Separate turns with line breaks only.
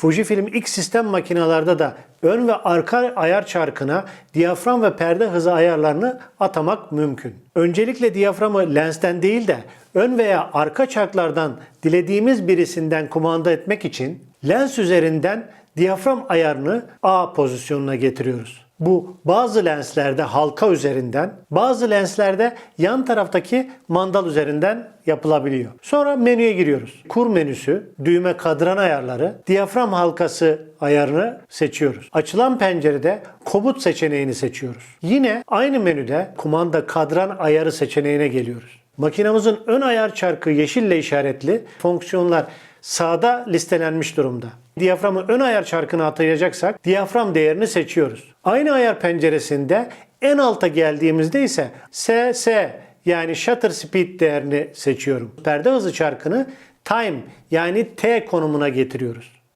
Fujifilm X sistem makinalarda da ön ve arka ayar çarkına diyafram ve perde hızı ayarlarını atamak mümkün. Öncelikle diyaframı lensten değil de ön veya arka çarklardan dilediğimiz birisinden kumanda etmek için lens üzerinden diyafram ayarını A pozisyonuna getiriyoruz. Bu bazı lenslerde halka üzerinden, bazı lenslerde yan taraftaki mandal üzerinden yapılabiliyor. Sonra menüye giriyoruz. Kur menüsü, düğme kadran ayarları, diyafram halkası ayarını seçiyoruz. Açılan pencerede komut seçeneğini seçiyoruz. Yine aynı menüde kumanda kadran ayarı seçeneğine geliyoruz. Makinamızın ön ayar çarkı yeşille işaretli fonksiyonlar sağda listelenmiş durumda. Diyaframı ön ayar çarkına atayacaksak diyafram değerini seçiyoruz. Aynı ayar penceresinde en alta geldiğimizde ise SS yani shutter speed değerini seçiyorum. Perde hızı çarkını time yani T konumuna getiriyoruz.